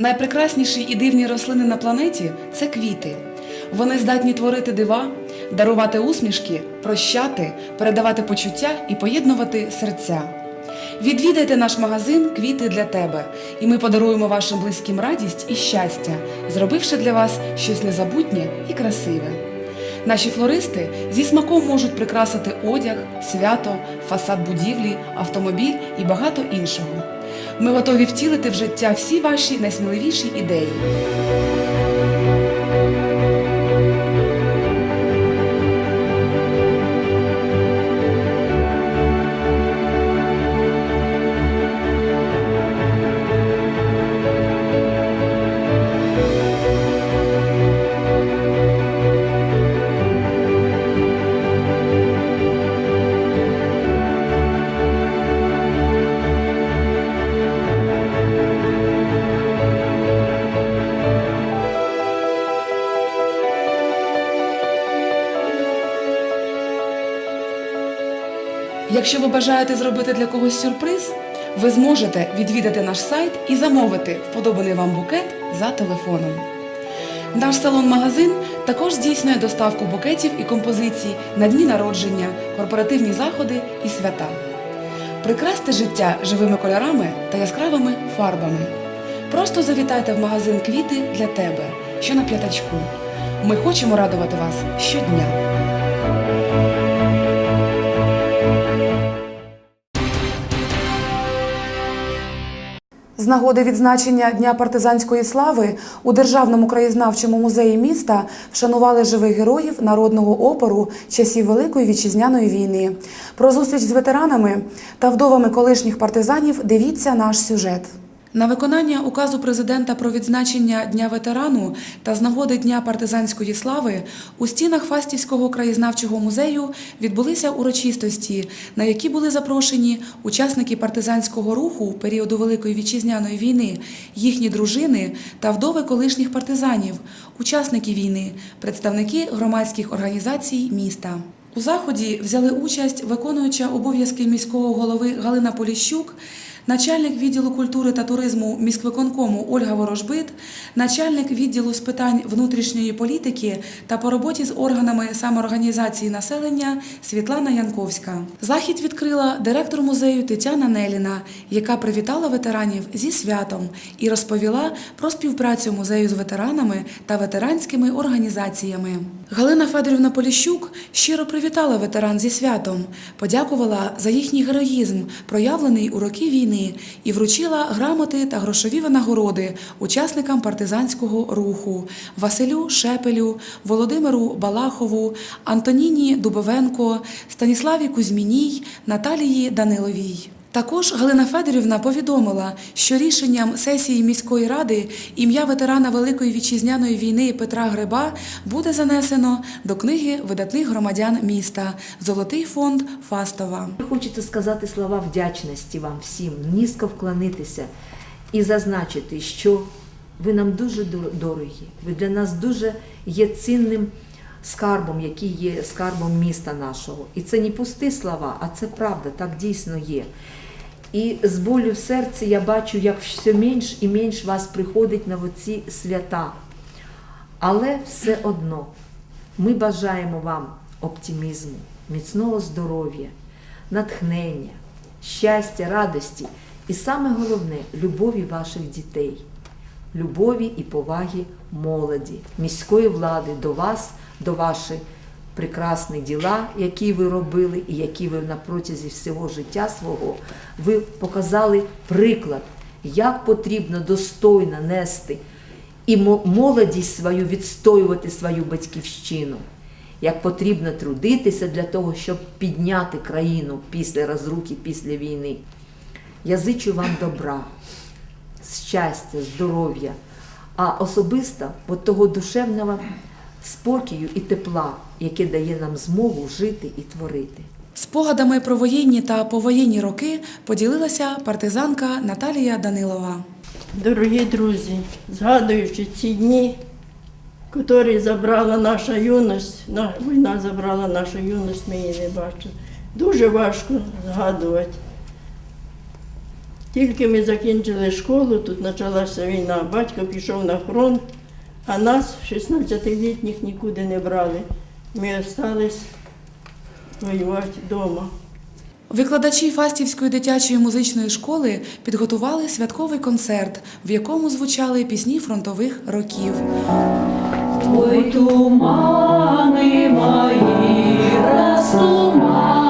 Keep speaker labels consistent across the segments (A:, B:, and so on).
A: Найпрекрасніші і дивні рослини на планеті це квіти. Вони здатні творити дива, дарувати усмішки, прощати, передавати почуття і поєднувати серця. Відвідайте наш магазин Квіти для тебе, і ми подаруємо вашим близьким радість і щастя, зробивши для вас щось незабутнє і красиве. Наші флористи зі смаком можуть прикрасити одяг, свято, фасад будівлі, автомобіль і багато іншого. Ми готові втілити в життя всі ваші найсміливіші ідеї. Якщо ви бажаєте зробити для когось сюрприз, ви зможете відвідати наш сайт і замовити вподобаний вам букет за телефоном. Наш салон-магазин також здійснює доставку букетів і композицій на дні народження, корпоративні заходи і свята. Прикрасьте життя живими кольорами та яскравими фарбами. Просто завітайте в магазин квіти для тебе, що на п'ятачку. Ми хочемо радувати вас щодня. З нагоди відзначення Дня партизанської слави у Державному краєзнавчому музеї міста вшанували живих героїв народного опору часів Великої вітчизняної війни. Про зустріч з ветеранами та вдовами колишніх партизанів дивіться наш сюжет. На виконання указу президента про відзначення Дня ветерану та з нагоди Дня партизанської слави у стінах Фастівського краєзнавчого музею відбулися урочистості, на які були запрошені учасники партизанського руху періоду Великої вітчизняної війни, їхні дружини та вдови колишніх партизанів, учасники війни, представники громадських організацій міста. У заході взяли участь виконуюча обов'язки міського голови Галина Поліщук, начальник відділу культури та туризму міськвиконкому Ольга Ворожбит, начальник відділу з питань внутрішньої політики та по роботі з органами самоорганізації населення Світлана Янковська. Захід відкрила директор музею Тетяна Неліна, яка привітала ветеранів зі святом і розповіла про співпрацю музею з ветеранами та ветеранськими організаціями. Галина Федорівна Поліщук щиро привітала ветеран зі святом, подякувала за їхній героїзм, проявлений у роки війни, і вручила грамоти та грошові винагороди учасникам партизанського руху Василю Шепелю, Володимиру Балахову, Антоніні Дубовенко, Станіславі Кузьміній, Наталії Даниловій. Також Галина Федорівна повідомила, що рішенням сесії міської ради ім'я ветерана Великої вітчизняної війни Петра Гриба буде занесено до книги видатних громадян міста Золотий фонд Фастова.
B: Хочеться сказати слова вдячності вам всім, низько вклонитися і зазначити, що ви нам дуже дорогі, ви для нас дуже є цінним скарбом, який є скарбом міста нашого. І це не пусті слова, а це правда, так дійсно є. І з болю в серці я бачу, як все менш і менш вас приходить на оці свята. Але все одно ми бажаємо вам оптимізму, міцного здоров'я, натхнення, щастя, радості і саме головне любові ваших дітей, любові і поваги молоді, міської влади до вас, до ваших прекрасних діла, які ви робили, і які ви на протязі всього життя свого ви показали приклад, як потрібно достойно нести і молодість свою відстоювати свою батьківщину, як потрібно трудитися для того, щоб підняти країну після розруки, після війни. Я зичу вам добра, щастя, здоров'я, а особисто от того душевного спокою і тепла, яке дає нам змогу жити і творити.
A: Спогадами про воєнні та повоєнні роки поділилася партизанка Наталія Данилова.
C: Дорогі друзі, згадуючи ці дні, які забрала наша юність, війна забрала нашу юність, ми її не бачили. Дуже важко згадувати Тільки ми закінчили школу, тут почалася війна. Батько пішов на фронт, а нас, 16-літніх, нікуди не брали. Ми залишились воювати вдома.
A: Викладачі Фастівської дитячої музичної школи підготували святковий концерт, в якому звучали пісні фронтових років.
D: Ой, тумани мої, растуманы,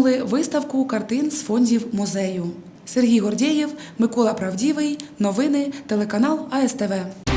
A: Ветерани виставку картин з фондів музею. Сергій Гордєєв, Микола Правдівий. Новини телеканал АСТВ.